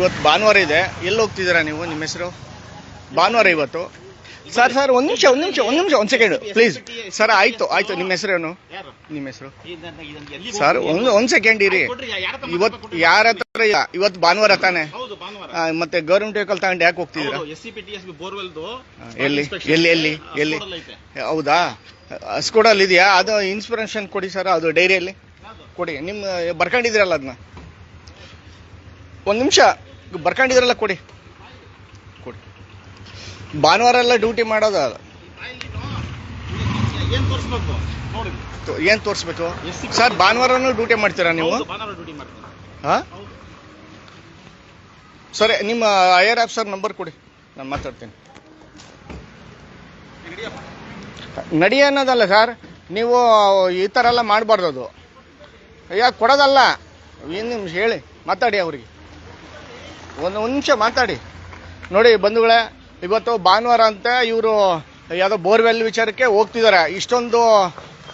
ಇವತ್ತು ಭಾನುವಾರ ಇದೆ. ಎಲ್ಲಿ ಹೋಗ್ತಿದ್ದೀರಾ ನೀವು ನಿಮ್ಮ ಹೆಸರು? ಭಾನುವಾರ ಇವತ್ತು. ಸರ್ ಸರ್ ಒಂದು ನಿಮಿಷ ಒಂದು ನಿಮಿಷ ಒಂದು ನಿಮಿಷ ಒಂದ್ ಸೆಕೆಂಡ್. ಪ್ಲೀಸ್. ಸರ್ ಆಯ್ತು ಆಯ್ತು. ನಿಮ್ಮ ಹೆಸರು ಏನು? ನಿಮ್ಮ ಹೆಸರು? ಸರ್? ಒಂದು ಒಂದು ಸೆಕೆಂಡ್ ಇರಿ. ಕೊಡ್ರಿ, ಯಾರ ಹತ್ರ ಇವತ್ತು? ಯಾರ ಹತ್ರ. ಇವತ್ತು ಭಾನುವಾರ ತಾನೆ? ಮತ್ತೆ ಗೌರ್ಮೆಂಟ್ ವೆಹಿಕಲ್ ತಗೊಂಡು ಯಾಕೆ ಹೋಗ್ತಿದ್ದೀರಾ? ಎಲ್ಲಿ ಎಲ್ಲಿ ಎಲ್ಲಿ ಎಲ್ಲಿ? ಹೌದಾ? ಸ್ಕೂಡಲ್ಲಿ ಇದೆಯಾ? ಅದು ಇನ್ಸ್ಪಿರೇಷನ್ ಕೊಡಿ ಸರ್ ಅದು ಡೈರಿಯಲ್ಲಿ ಕೊಡಿ. ನಿಮ್ಮ ಬರ್ಕೊಂಡಿದ್ದೀರಲ್ಲ ಅದನ್ನ? ಒಂದು ನಿಮಿಷ. ಬರ್ಕೊಂಡಿದ್ದೀರಲ್ಲ ಕೊಡಿ. ಕೊಡಿ. ಭಾನುವಾರ ಎಲ್ಲ ಡ್ಯೂಟಿ ಮಾಡೋದ ಏನ್ ತೋರಿಸ್ಬೇಕು? ಸರ್ ಭಾನುವಾರನೂ ಡ್ಯೂಟಿ ಮಾಡ್ತೀರಾ ನೀವು? ಹಾ? ಸರಿ ನಿಮ್ಮ ಐಆರ್ ಆಫೀಸರ್ ನಂಬರ್ ಕೊಡಿ. ನಾನು ಮಾತಾಡ್ತೀನಿ. ನಡಿ ಅನ್ನೋದಲ್ಲ ಸರ್ ನೀವು ಈ ಥರ ಎಲ್ಲ ಮಾಡಬಾರ್ದು ಅದು. ಯಾಕೆ ಕೊಡೋದಲ್ಲ. ಏನು ನಿಮ್ಗೆ ಹೇಳಿ? ಮಾತಾಡಿ ಅವ್ರಿಗೆ. ಒಂದು ಒಂದು ನಿಮಿಷ ಮಾತಾಡಿ. ನೋಡಿ ಬಂಧುಗಳೇ, ಇವತ್ತು ಭಾನುವಾರ ಅಂತ ಇವರು ಯಾವುದೋ ಬೋರ್ವೆಲ್ ವಿಚಾರಕ್ಕೆ ಹೋಗ್ತಿದ್ದಾರೆ. ಇಷ್ಟೊಂದು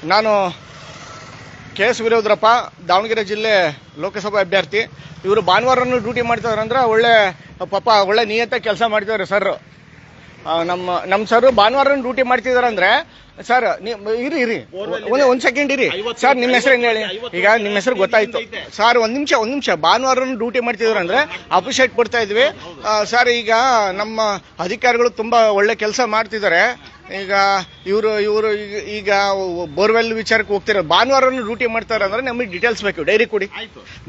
ನಾನು ಕೆ ಎಸ್ ದಾವಣಗೆರೆ ಜಿಲ್ಲೆ ಲೋಕಸಭಾ ಅಭ್ಯರ್ಥಿ. ಇವರು ಭಾನುವಾರನೂ ಡ್ಯೂಟಿ ಮಾಡ್ತಿದ್ದಾರೆ ಅಂದ್ರೆ ಒಳ್ಳೆ ಪಾಪ ಒಳ್ಳೆ ನಿಯತ ಕೆಲಸ ಮಾಡ್ತಿದ್ದಾರೆ ಸರ್ ನಮ್ಮ ನಮ್ಮ ಸರ್ ಭಾನುವಾರ ಡ್ಯೂಟಿ ಮಾಡ್ತಿದಾರಂದ್ರೆ ಸರ್ ನೀವು ಇರಿ ಇರಿ. ಒಂದ್ ಒಂದು ಸೆಕೆಂಡ್ ಇರಿ. ಸರ್ ನಿಮ್ಮ ಹೆಸರು ಏನು ಹೇಳಿ? ಈಗ ನಿಮ್ಮ ಹೆಸರು ಗೊತ್ತಾಯ್ತು. ಸರ್ ಒಂದು ನಿಮಿಷ ಒಂದು ನಿಮಿಷ. ಭಾನುವಾರ ಡ್ಯೂಟಿ ಮಾಡ್ತಿದಾರಂದ್ರೆ ಅಪ್ರಿಷಿಯೇಟ್ ಕೊಡ್ತಾ ಇದ್ವಿ. ಸರ್ ಈಗ ನಮ್ಮ ಅಧಿಕಾರಿಗಳು ತುಂಬಾ ಒಳ್ಳೆ ಕೆಲಸ ಮಾಡ್ತಿದ್ದಾರೆ. ಈಗ ಇವರು ಇವರು ಈಗ ಬೋರ್ವೆಲ್ ವಿಚಾರಕ್ಕೆ ಹೋಗ್ತಿರೋ ಭಾನುವಾರ ಡ್ಯೂಟಿ ಮಾಡ್ತಾರೆ ಅಂದ್ರೆ ನಮಗೆ ಡೀಟೇಲ್ಸ್ ಬೇಕು. ಡೈರಿ ಕೊಡಿ.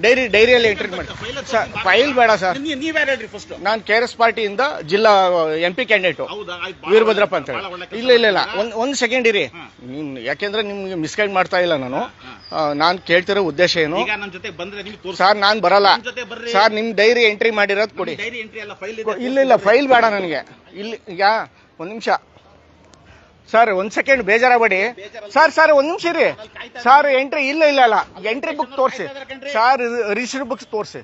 ಡೈರಿ ಡೈರಿಯಲ್ಲಿ ಎಂಟ್ರಿ ಮಾಡಿ. ಸರ್ ಫೈಲ್ ಬೇಡ ಸರ್ ಫಸ್ಟ್ ನಾನು ಕೆ ಆರ್ ಎಸ್ ಪಾರ್ಟಿಯಿಂದ ಜಿಲ್ಲಾ ಎಂ ಪಿ ಕ್ಯಾಂಡಿಡೇಟು ವೀರಭದ್ರಪ್ಪ ಅಂತ ಹೇಳಿ ಇಲ್ಲ ಇಲ್ಲ ಇಲ್ಲ. ಒಂದು ಒಂದ್ ಸೆಕೆಂಡ್ ಇರಿ. ನಿಮ್ ಯಾಕೆಂದ್ರೆ ನಿಮ್ಗೆ ಮಿಸ್ಗೈಡ್ ಮಾಡ್ತಾ ಇಲ್ಲ ನಾನು. ನಾನು ಕೇಳ್ತಿರೋ ಉದ್ದೇಶ ಏನು? ಈಗ ಸರ್ ನಾನು ಬರಲ್ಲ. ಸರ್ ನಿಮ್ ಡೈರಿ ಎಂಟ್ರಿ ಮಾಡಿರೋದು ಕೊಡಿ. ಇಲ್ಲ ಇಲ್ಲ ಫೈಲ್ ಬೇಡ ನನಗೆ. ಇಲ್ಲಿ ಈಗ ಒಂದು ನಿಮಿಷ. ಸರ್ ಒಂದ್ ಸೆಕೆಂಡ್ ಬೇಜಾರಾಗಬೇಡಿ. ಸರ್ ಸರ್ ಒಂದ್ ನಿಮಿಷ ರೀ ಸರ್ ಎಂಟ್ರಿ ಇಲ್ಲ ಇಲ್ಲ ಇಲ್ಲ. ಎಂಟ್ರಿ ಬುಕ್ ತೋರಿಸಿ. ಸರ್ ರಿಜಿಸ್ಟರ್ ಬುಕ್ ತೋರಿಸಿ.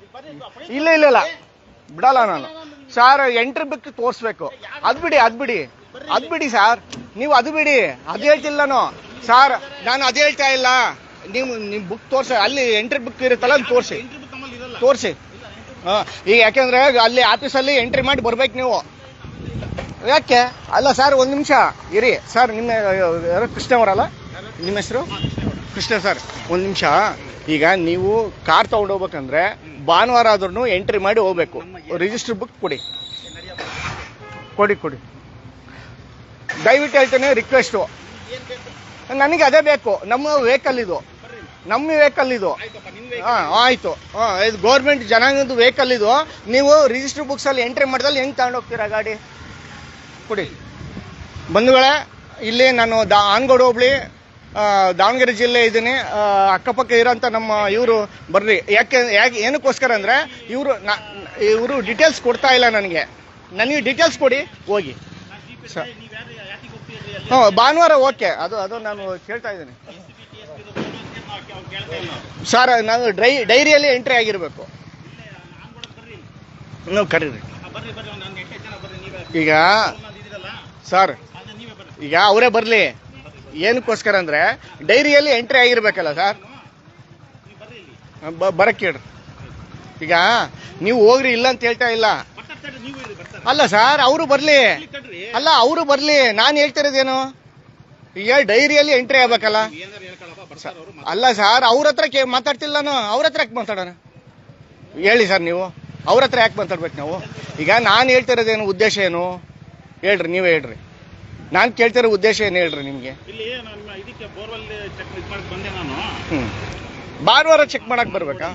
ಇಲ್ಲ ಇಲ್ಲ ಇಲ್ಲ. ಬಿಡಲ್ಲ ನಾನು. ಸರ್ ಎಂಟ್ರಿ ಬುಕ್ ತೋರಿಸ್ಬೇಕು. ಅದ್ ಬಿಡಿ ಅದ್ ಬಿಡಿ. ಅದ್ ಬಿಡಿ ಸರ್ ನೀವು ಅದು ಬಿಡಿ. ಅದು ಹೇಳ್ತಿಲ್ಲ ನಾನು. ಸರ್ ನಾನು ಅದು ಹೇಳ್ತಾ ಇಲ್ಲ. ನೀವು ನಿಮ್ ಬುಕ್ ತೋರ್ಸಿ. ಅಲ್ಲಿ ಎಂಟ್ರಿ ಬುಕ್ ಇರುತ್ತಲ್ಲ, ಅದು ತೋರಿಸಿ. ತೋರಿಸಿ. ಈಗ ಯಾಕೆಂದ್ರೆ ಅಲ್ಲಿ ಆಫೀಸಲ್ಲಿ ಎಂಟ್ರಿ ಮಾಡಿ ಬರ್ಬೇಕು ನೀವು. ಯಾಕೆ? ಅಲ್ಲ, ಸರ್, ಒಂದು ನಿಮಿಷ. ಇರಿ, ಸರ್, ನಿಮ್ಮ ಕೃಷ್ಣ ಅವರಲ್ಲ? ನಿಮ್ಮ ಹೆಸರು? ಕೃಷ್ಣ ಸರ್, ಒಂದು ನಿಮಿಷ. ಈಗ ನೀವು ಕಾರ್ ತಗೊಂಡು ಹೋಗ್ಬೇಕಂದ್ರೆ ಭಾನುವಾರ ಆದ್ರೂ ಎಂಟ್ರಿ ಮಾಡಿ ಹೋಗ್ಬೇಕು. ರಿಜಿಸ್ಟರ್ ಬುಕ್ ಕೊಡಿ. ಕೊಡಿ ಕೊಡಿ. ದಯವಿಟ್ಟು ಹೇಳ್ತೇನೆ ರಿಕ್ವೆಸ್ಟು ನನಗೆ ಅದೇ ಬೇಕು. ನಮ್ಮ ವೆಹಿಕಲ್ ಇದು. ನಮ್ಮ ವೆಹಿಕಲ್ ಇದು. ಹಾಂ, ಆಯಿತು. ಹಾಂ, ಇದು ಗೌರ್ಮೆಂಟ್ ಜನಾಂಗದ ವೆಹಿಕಲ್ ಇದು. ನೀವು ರಿಜಿಸ್ಟರ್ ಬುಕ್ಸ್ ಅಲ್ಲಿ ಎಂಟ್ರಿ ಮಾಡಿದಲ್ಲಿ ಹೆಂಗೆ ತಗೊಂಡು ಹೋಗ್ತೀರಾ ಗಾಡಿ? ಕೊಡಿ. ಬಂಧುಗಳೇ ಇಲ್ಲಿ ನಾನು ದಾ ಆನ್ಗೋಡು ಹೋಬಳಿ ದಾವಣಗೆರೆ ಜಿಲ್ಲೆ ಇದ್ದೀನಿ ಅಕ್ಕಪಕ್ಕ ಇರೋಂಥ ನಮ್ಮ ಇವರು ಬರ್ರಿ. ಯಾಕೆ ಯಾಕೆ ಏನಕ್ಕೋಸ್ಕರ ಅಂದರೆ ಇವರು ಇವರು ಡೀಟೇಲ್ಸ್ ಕೊಡ್ತಾ ಇಲ್ಲ ನನಗೆ. ನನಗೆ ಡೀಟೇಲ್ಸ್ ಕೊಡಿ ಹೋಗಿ. ಸರ್ ಹ್ಞೂ ಭಾನುವಾರ ಓಕೆ. ಅದು ಅದು ನಾನು ಕೇಳ್ತಾ ಇದ್ದೀನಿ. ಸರ್ ನಾನು ಡೈ ಡೈರಿಯಲ್ಲಿ ಎಂಟ್ರಿ ಆಗಿರಬೇಕು. ನೀವು ಕರೀರಿ. ಈಗ ಸರ್, ಈಗ ಅವರೇ ಬರಲಿ. ಏನಕ್ಕೋಸ್ಕರ ಅಂದ್ರೆ, ಡೈರಿಯಲ್ಲಿ ಎಂಟ್ರಿ ಆಗಿರ್ಬೇಕಲ್ಲ ಸರ್? ಬರಕ್ಕೇಳ್ರಿ ಈಗ ನೀವು ಹೋಗ್ರಿ, ಇಲ್ಲ ಅಂತ ಹೇಳ್ತಾ ಇಲ್ಲ. ಅಲ್ಲ ಸರ್, ಅವರು ಬರಲಿ. ಅಲ್ಲ, ಅವರು ಬರಲಿ. ನಾನು ಹೇಳ್ತಿರೋದೇನು? ಈಗ ಡೈರಿಯಲ್ಲಿ ಎಂಟ್ರಿ ಆಗ್ಬೇಕಲ್ಲ. ಅಲ್ಲ ಸರ್, ಅವ್ರ ಹತ್ರ ಕೇ ಮಾತಾಡ್ತಿಲ್ಲ ಅವ್ರ ಹತ್ರ ಯಾಕೆ ಮಾತಾಡೋಣ? ಹೇಳಿ ಸರ್ ನೀವು. ಅವ್ರ ಹತ್ರ ಯಾಕೆ ಮಾತಾಡ್ಬೇಕು ನಾವು? ಈಗ ನಾನು ಹೇಳ್ತಿರೋದೇನು ಉದ್ದೇಶ ಏನು? ಹೇಳ್ರಿ ನೀವೇ ಹೇಳ್ರಿ. ನಾನು ಕೇಳ್ತಿರೋ ಉದ್ದೇಶ ಏನು ಹೇಳ್ರಿ ನಿಮಗೆ? ಇಲ್ಲಿ ನಾನು ನಿಮ್ಮ ಇದಕ್ಕೆ ಬೋರ್ವೆಲ್ ಚೆಕ್ ಇದು ಮಾಡಿ ಬಂದೆ ನಾನು. ಹ್ಞೂ ಭಾನುವಾರ ಚೆಕ್ ಮಾಡಕ್ ಬರ್ಬೇಕಾ?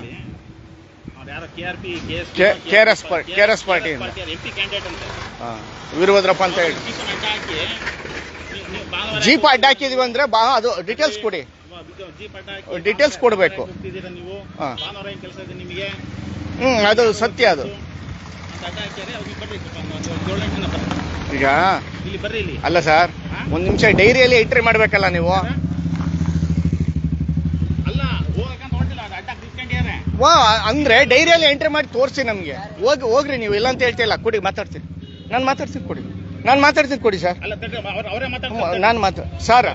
ಯಾರೋ K R P K S K- party- KRS ಪಾರ್ಟಿಯಿಂದ. ಎಂ ಪಿ ಕ್ಯಾಂಡಿಡೇಟ್ ಅಂತ. ಹಾಂ ವೀರಭದ್ರಪ್ಪ ಅಂತ ಹೇಳಿ ಜೀಪ್ ಅಡ್ಡ ಹಾಕಿದೀವಿ ಅಂದ್ರೆ ಬಾ ಅದು ಡೀಟೇಲ್ಸ್ ಕೊಡಿ. ಡೀಟೇಲ್ಸ್ ಕೊಡಬೇಕು ಅಡ್ಡ ಹಾಕಿ Details ಕೊಡ್ಬೇಕು. ಹೋಗ್ತಿದ್ದೀರಾ ನೀವು? ಹಾ. ಭಾನುವಾರ ಕೆಲಸ ಇದೆ ನಿಮಗೆ? ಹ್ಞೂ ಅದು ಸತ್ಯ ಅದು. ಈಗ? ಅಲ್ಲ ಸರ್ ಒಂದು ನಿಮಿಷ ಡೈರಿಯಲ್ಲಿ ಎಂಟ್ರಿ ಮಾಡ್ಬೇಕಲ್ಲ ನೀವು? ವಾ ಅಂದ್ರೆ ಡೈರಿಯಲ್ಲಿ ಎಂಟ್ರಿ ಮಾಡಿ ತೋರಿಸಿ ನಮಗೆ. ಹೋಗಿ ಹೋಗ್ರಿ ನೀವು ಇಲ್ಲ ಅಂತ ಹೇಳ್ತಿಲ್ಲ ಕೊಡಿ ಮಾತಾಡ್ತೀನಿ. ನಾನು ಮಾತಾಡ್ತೀನಿ ಕೊಡಿ. ನಾನು ಮಾತಾಡ್ತೀನಿ ಕೊಡಿ ಸರ್. ನಾನು ಮಾತು ಸರ್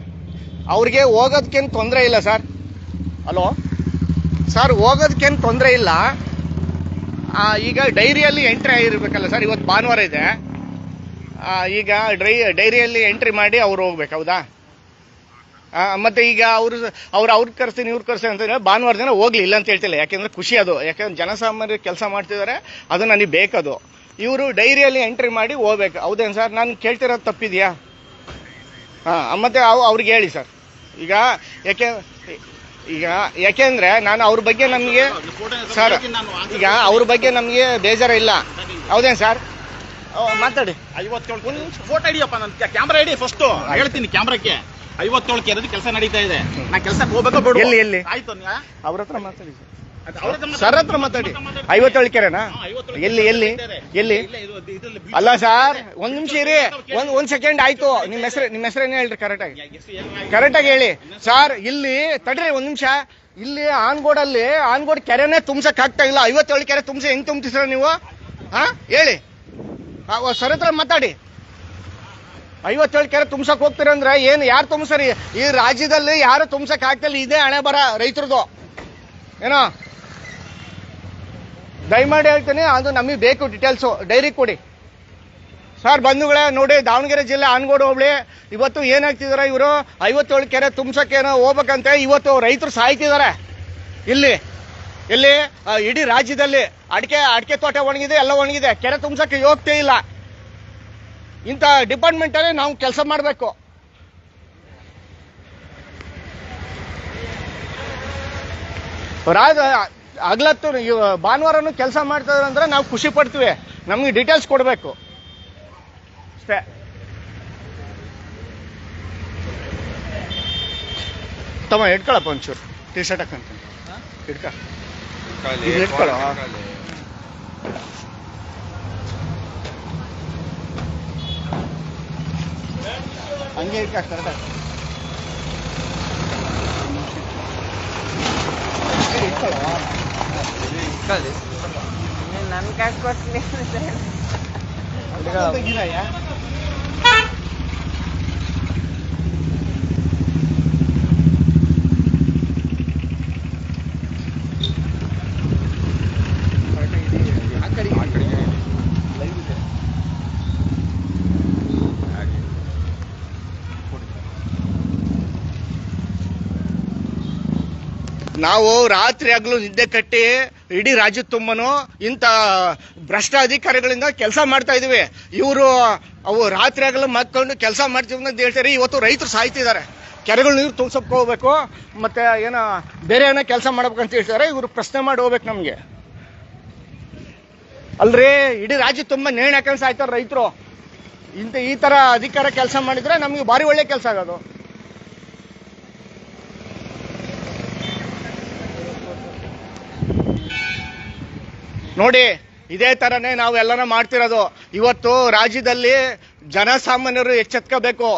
ಅವ್ರಿಗೆ ಹೋಗೋದಕ್ಕೇನು ತೊಂದರೆ ಇಲ್ಲ ಸರ್. ಹಲೋ? ಸರ್ ಹೋಗೋದಕ್ಕೇನು ತೊಂದರೆ ಇಲ್ಲ. ಈಗ ಡೈರಿಯಲ್ಲಿ ಎಂಟ್ರಿ ಆಗಿರ್ಬೇಕಲ್ಲ ಸರ್, ಇವತ್ತು ಭಾನುವಾರ ಇದೆ. ಈಗ ಡ್ರೈ ಡೈರಿಯಲ್ಲಿ ಎಂಟ್ರಿ ಮಾಡಿ ಅವ್ರು ಹೋಗ್ಬೇಕು, ಹೌದಾ? ಮತ್ತೆ ಈಗ ಅವರು, ಅವ್ರು ಅವ್ರು ಕರ್ಸ್ತೀನಿ, ಇವ್ರು ಕರ್ಸ್ತೀನಿ ಅಂತಂದ್ರೆ ಭಾನುವಾರ ದಿನ ಹೋಗ್ಲಿ ಇಲ್ಲ ಅಂತ ಹೇಳ್ತಿಲ್ಲ. ಯಾಕೆಂದ್ರೆ ಖುಷಿ ಅದು. ಯಾಕಂದ್ರೆ ಜನಸಾಮಾನ್ಯರು ಕೆಲಸ ಮಾಡ್ತಿದ್ದಾರೆ ಅದು ನನಗೆ ಬೇಕದು. ಇವರು ಡೈರಿಯಲ್ಲಿ ಎಂಟ್ರಿ ಮಾಡಿ ಹೋಗ್ಬೇಕು. ಹೌದೇನು ಸರ್? ನಾನು ಕೇಳ್ತಿರೋದು ತಪ್ಪಿದೆಯಾ? ಹಾಂ, ಮತ್ತೆ ಅವ್, ಅವ್ರಿಗೆ ಹೇಳಿ ಸರ್. ಈಗ, ಯಾಕೆ ಈಗ ಯಾಕೆಂದ್ರೆ ನಾನು ಅವ್ರ ಬಗ್ಗೆ ನಮಗೆ ಸರ್ ಈಗ ಅವ್ರ ಬಗ್ಗೆ ನಮಗೆ ಬೇಜಾರ ಇಲ್ಲ ಹೌದೇನು ಸರ್? ಮಾತಾಡಿ. ಐವತ್ತೇಳು ಫೋಟೋ ಹಿಡಿಯಪ್ಪ ನನ್ನ ಕ್ಯಾಮ್ರಾ ಹಿಡಿ ಫಸ್ಟ್ ಹೇಳ್ತೀನಿ ಕ್ಯಾಮ್ರಾಕ್ಕೆ. ಐವತ್ತೇಳು ಕೆರೆದು ಕೆಲಸ ನಡೀತಾ ಇದೆ. ನಾ ಕೆಲಸಕ್ಕೆ ಹೋಗ್ಬೇಕು ಎಲ್ಲಿ, ಎಲ್ಲಿ? ಆಯ್ತು ಅವ್ರ ಹತ್ರ ಮಾತಾಡಿ ಸರ್ ಹತ್ರ ಮಾತಾಡಿ. ಐವತ್ತೇಳು ಕೆರೆನಾ? ಎಲ್ಲಿ ಎಲ್ಲಿ ಎಲ್ಲಿ? ಅಲ್ಲ ಸರ್ ಒಂದ್ ನಿಮಿಷ ಇರಿ. ಒಂದ್ ಒಂದ್ ಸೆಕೆಂಡ್ ಆಯ್ತು. ನಿಮ್ಮ ಹೆಸರು ನಿಮ್ಮ ಹೆಸರೇನು ಹೇಳ್ರಿ ಕರೆಕ್ಟಾಗಿ? ಕರೆಕ್ಟಾಗಿ ಹೇಳಿ. ಸರ್ ಇಲ್ಲಿ ತಡ್ರಿ ಒಂದ್ ನಿಮಿಷ. ಇಲ್ಲಿ ಆನ್ಗೋಡಲ್ಲಿ ಆನ್ಗೋಡ್ ಕೆರೆನೇ ತುಂಬಸಕ್ ಆಗ್ತಾ ಇಲ್ಲ. ಐವತ್ತೇಳು ಕೆರೆ ತುಂಬಸ ಹೆಂಗ್ ತುಂಬಿಸ್ರ ನೀವು? ಹಾ ಹೇಳಿ. ಸರ್ ಹತ್ರ ಮಾತಾಡಿ. ಐವತ್ತೇಳು ಕೆರೆ ತುಂಬಸಕ್ ಹೋಗ್ತೀರಂದ್ರೆ ಏನು ಯಾರು ತುಂಬಸರಿ? ಈ ರಾಜ್ಯದಲ್ಲಿ ಯಾರು ತುಂಬಸಕ್ ಇಲ್ಲ ಇದೇ ಹಣೆ ಬರ ರೈತರದು. ಏನೋ? ದಯಮಾಡಿ ಹೇಳ್ತೀನಿ, ಅದು ನಮಗೆ ಬೇಕು ಡೀಟೇಲ್ಸು ಡೈರಿ ಕೊಡಿ. ಸರ್, ಬಂಧುಗಳೇ, ನೋಡಿ, ದಾವಣಗೆರೆ ಜಿಲ್ಲೆ ಆನಗೋಡು ಹೋಬಳಿ. ಇವತ್ತು ಏನಾಗ್ತಿದಾರೆ ಇವರು? ಐವತ್ತೇಳು ಕೆರೆ ತುಂಬಸಕ್ಕೇನೋ ಹೋಗ್ಬೇಕಂತೆ. ಇವತ್ತು ರೈತರು ಸಾಯ್ತಿದ್ದಾರೆ ಇಲ್ಲಿ ಇಲ್ಲಿ ಇಡೀ ರಾಜ್ಯದಲ್ಲಿ ಅಡಿಕೆ ಅಡಿಕೆ ತೋಟ ಒಣಗಿದೆ, ಎಲ್ಲ ಒಣಗಿದೆ. ಕೆರೆ ತುಂಬಸಕ್ಕೆ ಯೋಗ್ಯತೆ ಇಲ್ಲ. ಇಂಥ ಡಿಪಾರ್ಟ್ಮೆಂಟಲ್ಲಿ ನಾವು ಕೆಲಸ ಮಾಡಬೇಕು. ರಾಜ ಹಗ್ಲತ್ತು ಭಾನುವಾರ ಭಾನುವಾರನು ಕೆಲಸ ಮಾಡ್ತಿದ್ರೆ ಅಂದ್ರೆ ನಾವು ಖುಷಿ ಪಡ್ತೀವಿ. ನಮ್ಗೆ ಡೀಟೇಲ್ಸ್ ಕೊಡಬೇಕು. ಅಷ್ಟೇ. ತಮ್ಮ ಇಟ್ಕೊಳಪ್ಪ ಒಂಚೂರು. ಟಿ ಶರ್ಟ್ ಹಾಕಂತ ಇಟ್ಕ ಇಟ್ಕೊಳ್ಳೋ ಹಂಗೆ ಇಟ್ಕ ಕರೆಕ್ಟ್ ಇಟ್ಕೊಳ್ಳೋ ನನ್ ಕಾಸು ಕೊಡ್ತೀನಿ ತೆಗೀರಯ್ಯ. ನಾವು ರಾತ್ರಿ ಹಗಲು ನಿದ್ದೆ ಕಟ್ಟಿ ಇಡೀ ರಾಜ್ಯ ತುಂಬನು ಇಂಥ ಭ್ರಷ್ಟ ಅಧಿಕಾರಿಗಳಿಂದ ಕೆಲಸ ಮಾಡ್ತಾ ಇದೀವಿ. ಇವರು ಅವು ರಾತ್ರಿ ಹಗಲು ಮಕ್ಕೊಂಡು ಕೆಲಸ ಮಾಡ್ತೀವಿ ಅಂತ ಹೇಳ್ತಾರೆ. ಇವತ್ತು ರೈತರು ಸಾಯ್ತಿದ್ದಾರೆ ಕೆರೆಗಳು ನೀರು ತುಂಬಿಸಕ್ಕೆ ಹೋಗ್ಬೇಕು, ಮತ್ತೆ ಏನೋ ಬೇರೆ ಏನೋ ಕೆಲಸ ಮಾಡ್ಬೇಕಂತ ಹೇಳ್ತಾರೆ. ಇವರು ಪ್ರಶ್ನೆ ಮಾಡಿ ಹೋಗ್ಬೇಕು ನಮಗೆ. ಅಲ್ರಿ, ಇಡೀ ರಾಜ್ಯ ತುಂಬ ನೇಣು ಹಾಕೊಂಡು ಸಾಯ್ತಾರೆ ರೈತರು. ಇಂಥ ಈ ತರ ಅಧಿಕಾರ ಕೆಲಸ ಮಾಡಿದ್ರೆ ನಮಗೆ ಭಾರಿ ಒಳ್ಳೆ ಕೆಲಸ ಆಗೋದು. ನೋಡಿ, ಇದೇ ತರನೇ ನಾವು ಎಲ್ಲನ ಮಾಡ್ತಿರೋದು. ಇವತ್ತು ರಾಜ್ಯದಲ್ಲಿ ಜನಸಾಮಾನ್ಯರು ಎಚ್ಚೆತ್ಕೋಬೇಕು.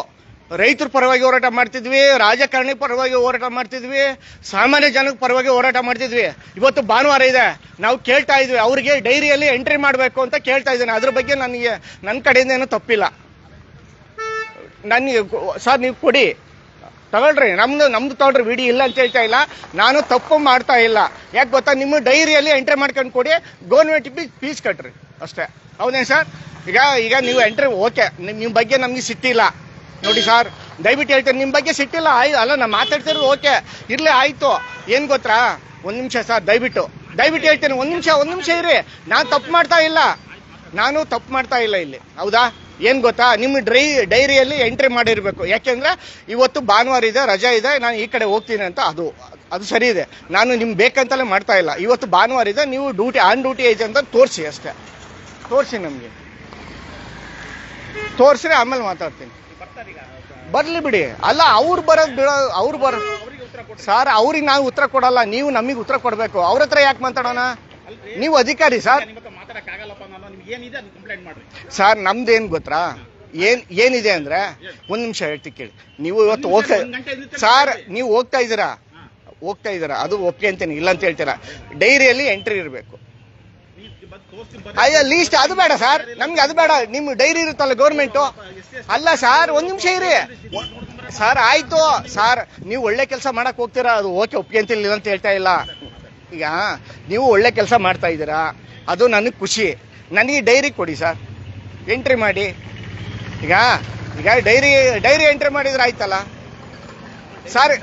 ರೈತರ ಪರವಾಗಿ ಹೋರಾಟ ಮಾಡ್ತಿದ್ವಿ, ರಾಜಕಾರಣಿ ಪರವಾಗಿ ಹೋರಾಟ ಮಾಡ್ತಿದ್ವಿ, ಸಾಮಾನ್ಯ ಜನಕ್ಕೆ ಪರವಾಗಿ ಹೋರಾಟ ಮಾಡ್ತಿದ್ವಿ. ಇವತ್ತು ಭಾನುವಾರ ಇದೆ. ನಾವು ಕೇಳ್ತಾ ಇದ್ವಿ, ಅವ್ರಿಗೆ ಡೈರಿಯಲ್ಲಿ ಎಂಟ್ರಿ ಮಾಡಬೇಕು ಅಂತ ಕೇಳ್ತಾ ಇದ್ದೀನಿ. ಅದ್ರ ಬಗ್ಗೆ ನನಗೆ ನನ್ನ ಕಡೆಯಿಂದ ಏನೂ ತಪ್ಪಿಲ್ಲ. ನನಗೆ ಸರ್, ನೀವು ಕೊಡಿ. ತಗೊಳ್ರಿ, ನಮ್ದು ನಮ್ದು ತಗೊಳ್ರಿ, ವಿಡಿ ಇಲ್ಲ ಅಂತ ಹೇಳ್ತಾ ಇಲ್ಲ. ನಾನು ತಪ್ಪು ಮಾಡ್ತಾ ಇಲ್ಲ. ಯಾಕೆ ಗೊತ್ತಾ? ನಿಮ್ಮ ಡೈರಿಯಲ್ಲಿ ಎಂಟ್ರಿ ಮಾಡ್ಕೊಂಡು ಕೊಡಿ ಗೌರ್ಮೆಂಟ್ ಫೀಸ್ ಕಟ್ರಿ. ಅಷ್ಟೇ. ಹೌದೇನು ಸರ್? ಈಗ ಈಗ ನೀವು ಎಂಟ್ರಿ, ಓಕೆ. ನಿಮ್ಮ ಬಗ್ಗೆ ನಮಗೆ ಸಿಟ್ಟಿಲ್ಲ ನೋಡಿ ಸರ್, ದಯವಿಟ್ಟು ಹೇಳ್ತೇನೆ ನಿಮ್ಮ ಬಗ್ಗೆ ಸಿಟ್ಟಿಲ್ಲ ಆಯ್ ಅಲ್ಲ, ನಾನು ಮಾತಾಡ್ತಿರೋದು ಓಕೆ. ಇರ್ಲಿ, ಆಯ್ತು. ಏನು ಗೊತ್ತಾ? ಒಂದು ನಿಮಿಷ ಸರ್, ದಯವಿಟ್ಟು. ದಯವಿಟ್ಟು ಹೇಳ್ತೇನೆ, ಒಂದು ನಿಮಿಷ ಒಂದು ನಿಮಿಷ ಇರಿ. ನಾನು ತಪ್ಪು ಮಾಡ್ತಾ ಇಲ್ಲ. ನಾನು ತಪ್ಪು ಮಾಡ್ತಾ ಇಲ್ಲ ಇಲ್ಲಿ. ಹೌದಾ? ಏನ್ ಗೊತ್ತಾ? ನಿಮ್ಮ ಡ್ರೈ ಡೈರಿಯಲ್ಲಿ ಎಂಟ್ರಿ ಮಾಡಿರಬೇಕು. ಯಾಕೆಂದ್ರೆ ಇವತ್ತು ಭಾನುವಾರ ಇದೆ, ರಜಾ ಇದೆ, ನಾನು ಈ ಕಡೆ ಹೋಗ್ತೀನಿ ಅಂತ ಅದು. ಅದು ಸರಿ ಇದೆ. ನಾನು ನಿಮ್ಗೆ ಬೇಕಂತಲೇ ಮಾಡ್ತಾ ಇಲ್ಲ. ಇವತ್ತು ಭಾನುವಾರ ಇದೆ, ನೀವು ಡ್ಯೂಟಿ ಆನ್ ಡ್ಯೂಟಿ ಐತೆ ಅಂತ ತೋರಿಸಿ ಅಷ್ಟೇ. ತೋರಿಸಿ ನಮಗೆ. ತೋರಿಸ್ರೆ ಆಮೇಲೆ ಮಾತಾಡ್ತೀನಿ. ಬರಲಿ ಬಿಡಿ. ಅಲ್ಲ, ಅವ್ರು ಬರೋದು ಬಿಡೋ ಅವ್ರು ಬರೋ ಸರ್, ಅವ್ರಿಗೆ ನಾವು ಉತ್ತರ ಕೊಡಲ್ಲ, ನೀವು ನಮಗೆ ಉತ್ತರ ಕೊಡಬೇಕು. ಅವ್ರ ಹತ್ರ ಯಾಕೆ ಮಾತಾಡೋಣ? ನೀವು ಅಧಿಕಾರಿ ಸರ್. ಸರ್ ನಮ್ದೇನ್ ಗೊತ್ತಾ? ಏನ್ ಏನಿದೆ ಅಂದ್ರೆ ಒಂದ್ ನಿಮಿಷ ಹೇಳ್ತಿ ಕೇಳಿ. ನೀವು ಇವತ್ತು ಹೋಗ್ತಾ ಸರ್ ನೀವು ಹೋಗ್ತಾ ಇದ್ದೀರಾ? ಹೋಗ್ತಾ ಇದ್ದೀರಾ? ಅದು ಒಪ್ಪಿಗೆ ಅಂತೇನೆ ಇಲ್ಲ ಅಂತ ಹೇಳ್ತೀರಾ? ಡೈರಿಯಲ್ಲಿ ಎಂಟ್ರಿ ಇರಬೇಕು. ಅಯ್ಯ ಲೀಸ್ಟ್ ಅದು ಬೇಡ ಸರ್. ನಮ್ಗೆ ಅದು ಬೇಡ. ನಿಮ್ಮ ಡೈರಿ ಇರುತ್ತಲ್ಲ ಗೌರ್ಮೆಂಟು? ಅಲ್ಲ ಸರ್ ಒಂದ್ ನಿಮಿಷ ಇರಿ. ಸರ್ ಆಯ್ತು. ಸರ್ ನೀವು ಒಳ್ಳೆ ಕೆಲಸ ಮಾಡಕ್ ಹೋಗ್ತೀರಾ? ಅದು ಓಕೆ ಒಪ್ಪಿಗೆ ಅಂತಿಲ್ಲ ಅಂತ ಹೇಳ್ತಾ ಇಲ್ಲ. ಈಗ ನೀವು ಒಳ್ಳೆ ಕೆಲಸ ಮಾಡ್ತಾ ಇದ್ದೀರಾ? ಅದು ನನಗೆ ಖುಷಿ. ನನಗೆ ಡೈರಿ ಕೊಡಿ ಸರ್. ಎಂಟ್ರಿ ಮಾಡಿ. ಈಗ ಈಗ ಡೈರಿ ಡೈರಿ ಎಂಟ್ರಿ ಮಾಡಿದ್ರೆ ಆಯ್ತಲ್ಲ? ಸರ್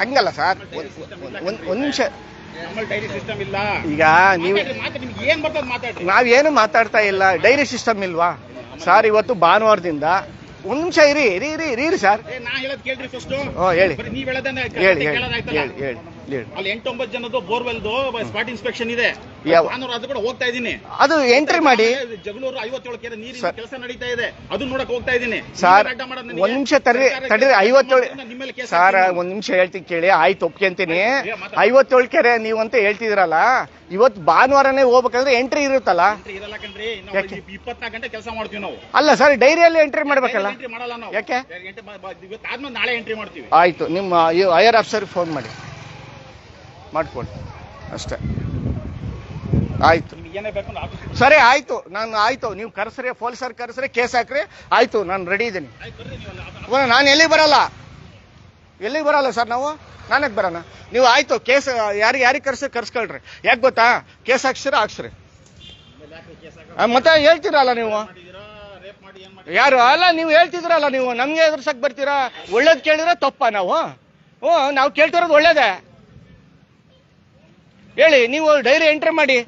ಹಂಗಲ್ಲ ಸರ್. ಒಂದು ನಿಮಿಷ ನಮ್ಮಲ್ಲಿ ಡೈರಿ ಸಿಸ್ಟಮ್ ಇಲ್ಲ ಈಗ ನೀವು ನಾವೇನು ಮಾತಾಡ್ತಾ ಇಲ್ಲ. ಡೈರಿ ಸಿಸ್ಟಮ್ ಇಲ್ವಾ? ಸರ್ ಇವತ್ತು ಭಾನುವಾರದಿಂದ. ಒಂದ್ ನಿಮಿಷ ಇರಿ ಇರಿ ಇರಿ ಇರಿ ಸರ್. ಓ ಹೇಳಿ. ಹೇಳಿ ಹೇಳಿ ಹೇಳಿ ಹೇಳಿ. ಅಲ್ಲಿ ಎಂಟೊಂಬತ್ತು ಜನದ್ದು ಬೋರ್ವೆಲ್ದು ಸ್ಪಾಟ್ ಇನ್ಸ್ಪೆಕ್ಷನ್ ಇದೆ. ನಾನು ಅದು ಕೂಡ ಹೋಗ್ತಾ ಇದ್ದೀನಿ. ಅದು ಎಂಟ್ರಿ ಮಾಡಿ. ಜಗಳೂರು ಐವತ್ತೇಳು ಕೆರೆ ನೀರಿನ. ಕೆಲಸ ನಡೀತಾ ಇದೆ. ಅದು ನೋಡಕ್ ಹೋಗ್ತಾ ಇದ್ದೀನಿ. ಸರ್? ಒಂದ್ ನಿಮಿಷ ಸರ್ಕಾರ ತಡೀರಿ ಐವತ್ತೇಳು ಸರ್. ಒಂದ್ ನಿಮಿಷ ಹೇಳ್ತೀನಿ ಕೇಳಿ ಆಯ್ತು ಒಪ್ಕೊಂತೀನಿ. ಐವತ್ತೇಳು ಕೆರೆ ನೀವು ಅಂತ ಹೇಳ್ತಿದ್ರಲ್ಲ ಇವತ್ತು ಭಾನುವಾರನೇ ಹೋಗ್ಬೇಕಂದ್ರೆ ಎಂಟ್ರಿ ಇರುತ್ತಲ್ಲ? ಇಪ್ಪತ್ನಾಲ್ಕು ಗಂಟೆ ಕೆಲಸ ಮಾಡ್ತೀವಿ ನಾವು. ಅಲ್ಲ ಸರ್ ಡೈರಿಯಲ್ಲಿ ಎಂಟ್ರಿ ಮಾಡ್ಬೇಕಲ್ಲ? ಎಂಟ್ರಿ ಮಾಡಲ್ಲ ನಾವು? ಯಾಕೆ? ನಾಳೆ ಎಂಟ್ರಿ ಮಾಡ್ತೀವಿ. ಆಯ್ತು ನಿಮ್ಮ ಹೈಯರ್ ಆಫೀಸರ್ ಫೋನ್ ಮಾಡಿ. ಮಾಡ್ಕೊಳ್ಳಿ. ಅಷ್ಟೇ. ಆಯ್ತು. ಸರಿ, ಆಯ್ತು. ನಾನು ಆಯ್ತು. ನೀವು ಕರೆಸ್ರಿ, ಪೊಲೀಸರ್ ಕರೆಸ್ರಿ, ಕೇಸ್ ಹಾಕ್ರಿ. ಆಯ್ತು, ನಾನು ರೆಡಿ ಇದ್ದೀನಿ. ನಾನು ಎಲ್ಲಿಗೆ ಬರಲ್ಲ? ಎಲ್ಲಿಗೆ ಬರಲ್ಲ ಸರ್ ನಾವು? ನಾನಕ್ಕೆ ಬರೋಣ ನೀವು ಆಯ್ತು, ಕೇಸ್, ಯಾರಿಗೆ ಯಾರಿಗೆ ಕರೆಸಿ, ಕರ್ಸ್ಕೊಳ್ರಿ. ಯಾಕೆ ಗೊತ್ತಾ? ಕೇಸ್ ಹಾಕ್ಸಿರ, ಹಾಕ್ಸ್ರಿ. ಮತ್ತೆ ಹೇಳ್ತೀರಲ್ಲ ನೀವು? ಯಾರು? ಅಲ್ಲ, ನೀವು ಹೇಳ್ತಿದ್ರಲ್ಲ ನೀವು? ನಮ್ಗೆ ಎದುರ್ಸಕ್ ಬರ್ತೀರಾ? ಒಳ್ಳೇದ್ ಕೇಳಿದ್ರೆ ತಪ್ಪ ನಾವು? ಹ್ಞೂ ನಾವು ಕೇಳ್ತಿರೋದು ಒಳ್ಳೇದೇ. ಹೇಳಿ ನೀವು ಡೈರಿ ಎಂಟ್ರಿ ಮಾಡಿ.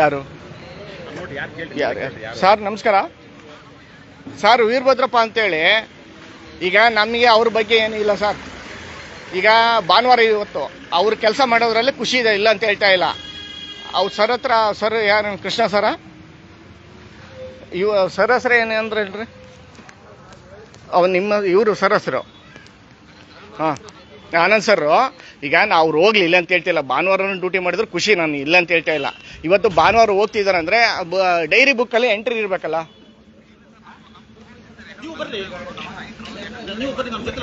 ಯಾರು ಯಾರು? ಸರ್ ನಮಸ್ಕಾರ. ಸರ್ ವೀರಭದ್ರಪ್ಪ ಅಂತೇಳಿ. ಈಗ ನಮಗೆ ಅವ್ರ ಬಗ್ಗೆ ಏನೂ ಇಲ್ಲ ಸರ್. ಈಗ ಭಾನುವಾರ ಇವತ್ತು ಅವ್ರು ಕೆಲಸ ಮಾಡೋದ್ರಲ್ಲಿ ಖುಷಿ ಇದೆ ಇಲ್ಲ ಅಂತ ಹೇಳ್ತಾ ಇಲ್ಲ. ಅವ್ರು ಸರ್ ಹತ್ರ ಸರ್ ಯಾರು ಕೃಷ್ಣ ಸರ ಇವ ಸರ್ ಹಸ್ರ ಏನು ಅಂದ್ರೆ ಹೇಳ್ರಿ? ಅವ್ ನಿಮ್ಮ ಇವರು ಸರ್ ಹಸ್ರು. ಹಾಂ ಆನಂದ್ ಸರ್ ಈಗ ನಾ ಅವ್ರು ಹೋಗ್ಲಿ ಇಲ್ಲ ಅಂತ ಹೇಳ್ತಿಲ್ಲ ಭಾನುವಾರ ಡ್ಯೂಟಿ ಮಾಡಿದ್ರು ಖುಷಿ ನಾನು ಇಲ್ಲ ಅಂತ ಹೇಳ್ತಾ ಇಲ್ಲ. ಇವತ್ತು ಭಾನುವಾರ ಹೋಗ್ತಿದ್ದಾರೆ ಅಂದ್ರೆ ಡೈರಿ ಬುಕ್ಕಲ್ಲಿ ಎಂಟ್ರಿ ಇರಬೇಕಲ್ಲ?